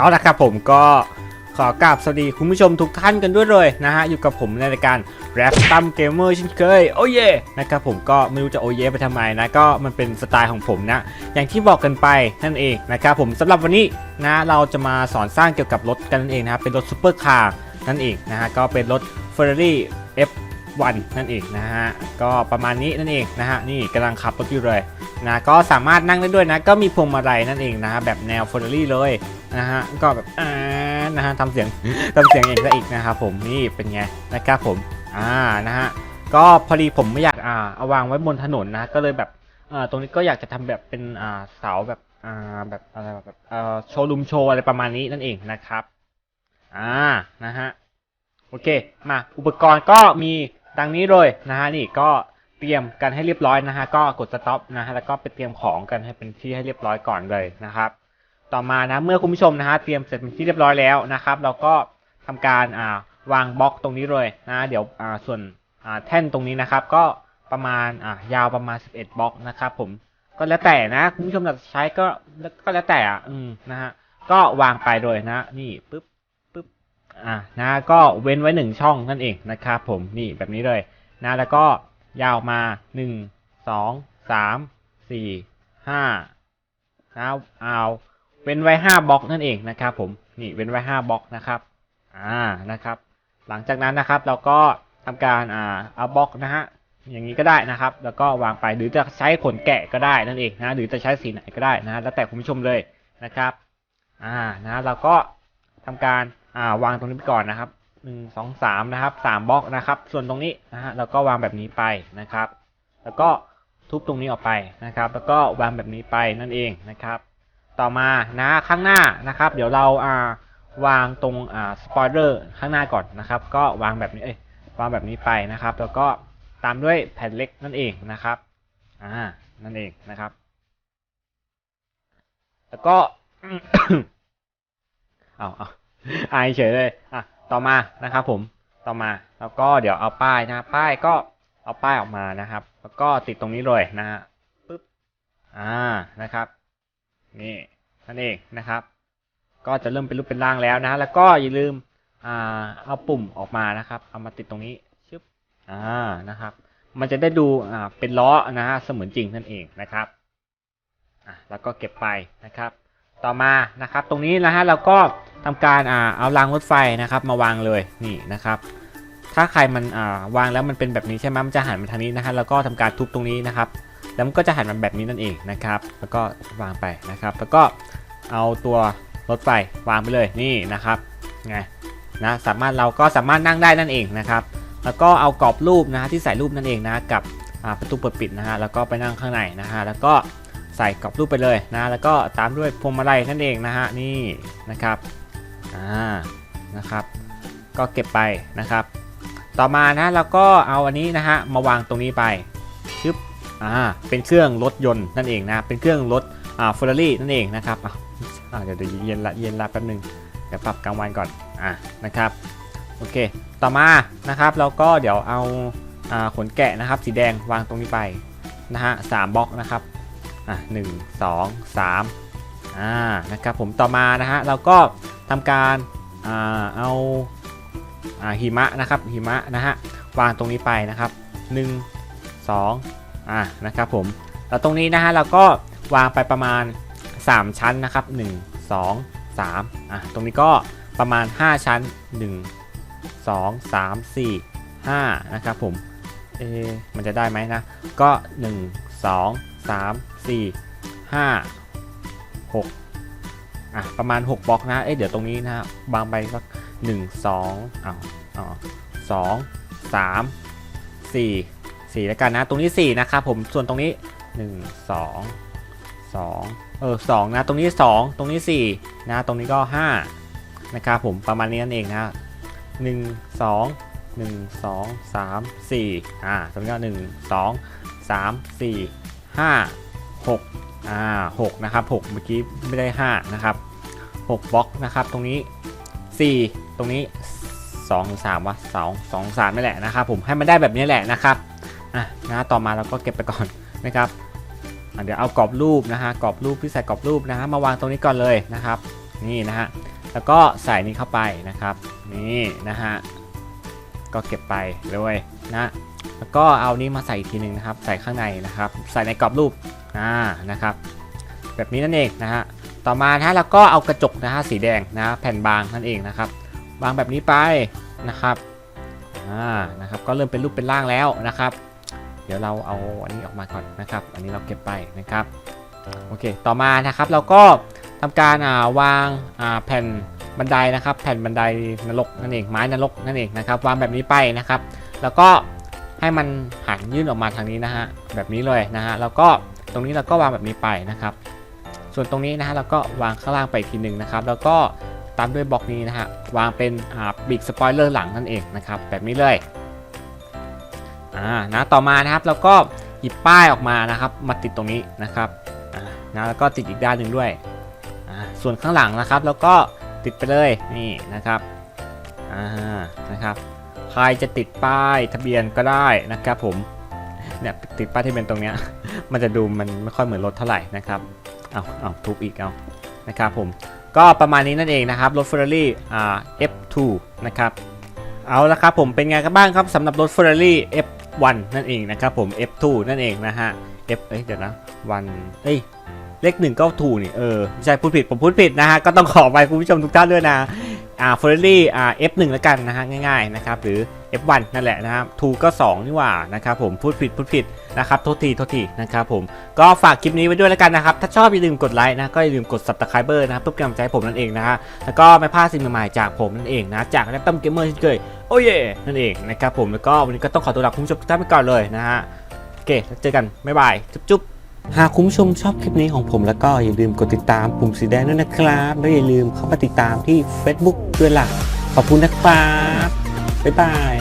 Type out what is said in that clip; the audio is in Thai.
เอาละครับผมก็ขอกราบสวัสดีคุณผู้ชมทุกท่านกันด้วยเลยนะฮะ อยู่กับผมในรายการแรปตัมเกมเมอร์เช่นเคย โอเย่นะครับผมก็ไม่รู้จะโอเย่ไปทำไมนะ ก็มันเป็นสไตล์ของผมนะ อย่างที่บอกกันไปนั่นเองนะครับผมสำหรับวันนี้นะเราจะมาสอนสร้างเกี่ยวกับรถกันนั่นเองนะครับเป็นรถซูเปอร์คาร์นั่นเองนะฮะก็เป็นรถ Ferrari F1 นั่นเองนะฮะก็ประมาณนี้นั่นเองนะฮะนี่กำลังขับรถอยู่เลยนะก็สามารถนั่งได้ด้วยนะ ก็มีพวงมาลัยนั่นเองนะฮะแบบแนว Ferrari เลย นะฮะก็แบบอ่านะฮะทำเสียงทำเสียงเองซะอีกนะครับผมนี่เป็นไงนะครับผมอ่านะฮะก็พอดีผมไม่อยากอ่าเอาวางไว้บนถนนนะก็เลยแบบเอ่อตรงนี้ก็อยากจะทำแบบเป็นอ่าเสาแบบอ่าแบบอะไรแบบเอ่อโชว์รูมโชว์อะไรประมาณนี้นั่นเองนะครับอ่านะฮะโอเคมาอุปกรณ์ก็มีดังนี้เลยนะฮะนี่ก็เตรียมกันให้เรียบร้อยนะฮะก็กดสต็อปนะฮะแล้วก็ไปเตรียมของกันให้เป็นที่ให้เรียบร้อยก่อนเลยนะครับ ต่อมานะเมื่อคุณผู้ชมนะฮะเตรียมเสร็จเป็นที่เรียบร้อยแล้วนะครับ เราก็ทำการอ่าวางบล็อกตรงนี้เลยนะเดี๋ยวอ่าส่วนอ่าแท่นตรงนี้นะครับ ก็ประมาณอ่ายาวประมาณ 11บล็อกนะครับผมก็แล้วแต่นะคุณผู้ชมอยากจะใช้ก็ก็แล้วแต่อะอืมนะฮะก็วางไปเลยนะ นี่ปึ๊บปึ๊บอ่านะก็เว้นไว้หนึ่งช่องนั่นเองนะครับผมนี่แบบนี้เลยนะแล้วก็ยาวมาหนึ่งสองสามสี่ห้านะเอา เว้นไว้5บล็อกนั่นเองนะครับผมนี่เว้นไว้5บล็อกนะครับอ่านะครับ หลังจากนั้นนะครับเราก็ทำการอ่าเอาบล็อกนะฮะอย่างนี้ก็ได้นะครับ แล้วก็วางไปหรือจะใช้ขนแกะก็ได้นั่นเองนะหรือจะใช้สีไหนก็ได้นะแล้วแต่คุณผู้ชมเลยนะครับอ่านะเราก็ทำการอ่าวางตรงนี้ไปก่อนนะครับหนึ่งสองสามนะครับสามบล็อกนะครับ ส่วนตรงนี้นะฮะเราก็วางแบบนี้ไปนะครับ แล้วก็ทุบตรงนี้ออกไปนะครับ แล้วก็วางแบบนี้ไปนั่นเองนะครับ ต่อมานะข้างหน้านะครับ เดี๋ยวเราอ่าวางตรงอ่าสปอยเลอร์ข้างหน้าก่อนนะครับ ก็วางแบบนี้เอ้ยวางแบบนี้ไปนะครับ แล้วก็ตามด้วยแผ่นเล็กนั่นเองนะครับอ่านั่นเองนะครับ แล้วก็เอาเอาอายเฉยเลยอะต่อมานะครับ ผมต่อมาแล้วก็เดี๋ยวเอาป้ายนะ ป้ายก็เอาป้ายออกมานะครับ แล้วก็ติดตรงนี้เลยนะฮะปึ๊บอ่านะครับ นี่นั่นเองนะครับ ก็จะเริ่มเป็นรูปเป็นร่างแล้วนะ แล้วก็อย่าลืมอ่าเอาปุ่มออกมานะครับ เอามาติดตรงนี้ชึบอ่านะครับ มันจะได้ดูอ่าเป็นล้อนะฮะเสมือนจริงนั่นเองนะครับอะแล้วก็เก็บไปนะครับ ต่อมานะครับ ตรงนี้นะฮะเราก็ทำการอ่าเอารางรถไฟนะครับ มาวางเลยนี่นะครับถ้าใครมันอ่าวางแล้วมันเป็นแบบนี้ใช่ไหมมันจะหันมาทางนี้นะฮะแล้วก็ทำการทุบตรงนี้นะครับ แล้วมันก็จะหันมาแบบนี้นั่นเองนะครับ แล้วก็วางไปนะครับ แล้วก็เอาตัวรถไฟวางไปเลยนี่นะครับไงนะสามารถเราก็สามารถนั่งได้นั่นเองนะครับ แล้วก็เอากรอบรูปนะฮะที่ใส่รูปนั่นเองนะกับประตูเปิดปิดนะฮะแล้วก็ไปนั่งข้างในนะฮะแล้วก็ใส่กรอบรูปไปเลยนะแล้วก็ตามด้วยพวงมาลัยนั่นเองนะฮะนี่นะครับอ่านะครับ ก็เก็บไปนะครับ ต่อมานะเราก็เอาอันนี้นะฮะมาวางตรงนี้ไป อ่าเป็นเครื่องรถยนต์นั่นเองนะเป็นเครื่องรถอ่าเฟอร์รารี่นั่นเองนะครับอ่าเดี๋ยวเดี๋ยวเย็นละเย็นละแป๊บนึงเดี๋ยวปรับกลางวันก่อนอ่านะครับโอเค ต่อมานะครับเราก็เดี๋ยวเอาอ่าขนแกะนะครับ สีแดงวางตรงนี้ไปนะฮะสามบล็อกนะครับอะหนึ่งสองสามอ่านะครับผมต่อมานะฮะเราก็ทำการอ่าเอาอ่าหิมะนะครับหิมะนะฮะวางตรงนี้ไปนะครับหนึ่งสอง อ่านะครับผมแล้วตรงนี้นะฮะเราก็วางไปประมาณ 3 ชั้นนะครับ 1 2 3อะตรงนี้ก็ประมาณ 5 ชั้น 1 2 3 4 5นะครับผมเอมันจะได้ไหมนะ ก็ 1 2 3 4 5 6อะประมาณ 6บล็อกนะเอ๊ะเดี๋ยวตรงนี้นะฮะบางไปสัก1 2อ้าวอ๋อสอง สี่แล้วกันนะ ตรงนี้4นะครับผมส่วนตรงนี้1 2 2เออ2นะตรงนี้2ตรงนี้4นะตรงนี้ก็5นะครับผมประมาณนี้นั่นเองนะ1 2 1 2 3 4อ่าตรงนี้ก็1 2 3 4 5 6อ่า6นะครับ6เมื่อกี้ไม่ได้5นะครับ6บล็อกนะครับตรงนี้4ตรงนี้2หรือ3วะ2 2 3นี่แหละนะครับผมให้มันได้แบบนี้แหละนะครับ อะนะต่อมาเราก็เก็บไปก่อนนะครับเดี๋ยวเอากรอบรูปนะฮะกรอบรูปที่ใส่กรอบรูปนะฮะมาวางตรงนี้ก่อนเลยนะครับ นี่นะฮะแล้วก็ใส่นี่เข้าไปนะครับ นี่นะฮะก็เก็บไปเลยนะแล้วก็เอานี้มาใส่อีกทีหนึ่งนะครับ ใส่ข้างในนะครับ ใส่ในกรอบรูปอ่านะครับ แบบนี้นั่นเองนะฮะต่อมานะฮะแล้วก็เอากระจกนะฮะสีแดงนะแผ่นบางนั่นเองนะครับวางแบบนี้ไปนะครับอ่านะครับ ก็เริ่มเป็นรูปเป็นร่างแล้วนะครับ ดี๋ยวเราเอาอันนี้ออกมาก่อนนะครับ อันนี้เราเก็บไปนะครับ โอเค ต่อมานะครับเราก็ทำการาวางาแผ่นบันไดนะครับ แผ่นบันไดนรกนั่นเองไม้นรกนั่นเองนะครับ วางแบบนี้ไปนะครับ แล้วก็ให้มันหันยื่นออกมาทางนี้นะฮะแบบนี้เลยนะฮะแล้วก็ตรงนี้เราก็วางแบบนี้ไปนะครับ ส่วนตรงนี้นะฮะเราก็วางข้างล่างไปอีกทีหนึ่งนะครับ แล้วก็ตามด้วยบล็อกนี้นะฮะวางเป็นาบิ๊กสปอยเลอร์หลังนั่นเองนะครับ แบบนี้เลย อ่านะต่อมานะครับเราก็หยิบป้ายออกมานะครับ มาติดตรงนี้นะครับอ่านะแล้วก็ติดอีกด้านหนึ่งด้วยอ่าส่วนข้างหลังนะครับแล้วก็ติดไปเลยนี่นะครับอ่านะครับ ใครจะติดป้ายทะเบียนก็ได้นะครับผมเนี่ยติดป้ายทะเบียนตรงเนี้ยมันจะดูมันไม่ค่อยเหมือนรถเท่าไหร่นะครับเอาเอาทุบอีกเอานะครับผมก็ประมาณนี้นั่นเองนะครับรถ Ferrari อ่า F2 นะครับเอาละครับผมเป็นไงกันบ้างครับสำหรับรถ Ferrari F1 นั่นเองนะครับผม F2 นั่นเองนะฮะ F เอ้ยเดี๋ยวนะวันเอ้ยเลขหนึ่งก็ถูกนี่เออไม่ใช่พูดผิดผมพูดผิดนะฮะ ก็ต้องขอไปคุณผู้ชมทุกท่านด้วยนะอ่า Ferrari อ่า F1 แล้วกันนะฮะ ง่ายๆนะครับ หรือ F1 นั่นแหละนะครับ2ก็ 2 นี่หว่านะครับผมพูดผิดพูดผิดนะครับโทษทีโทษทีนะครับผมก็ฝากคลิปนี้ไว้ด้วยแล้วกันนะครับ ถ้าชอบอย่าลืมกดไลค์นะ ก็อย่าลืมกด subscriber นะครับเพื่อกำลังใจผมนั่นเองนะฮะแล้วก็ไม่พลาดสิ่งใหม่ๆจากผมนั่นเองนะจากแรปตัมเกมเมอร์เช่นเคย โอ้เย่นั่นเองนะครับผมแล้วก็วันนี้ก็ต้องขอตัวลาคุณผู้ชมทุกท่านไปก่อนเลยนะฮะโอเคแล้วเจอกันบ๊ายบายจุ๊บๆหากคุณผู้ชมชอบคลิปนี้ของผมแล้วก็อย่าลืมกดติดตามปุ่มสีแดงด้วยนะครับ แล้วอย่าลืมเข้ามาติดตามที่ Facebook ด้วยล่ะ ขอบคุณนะครับ บ๊ายบาย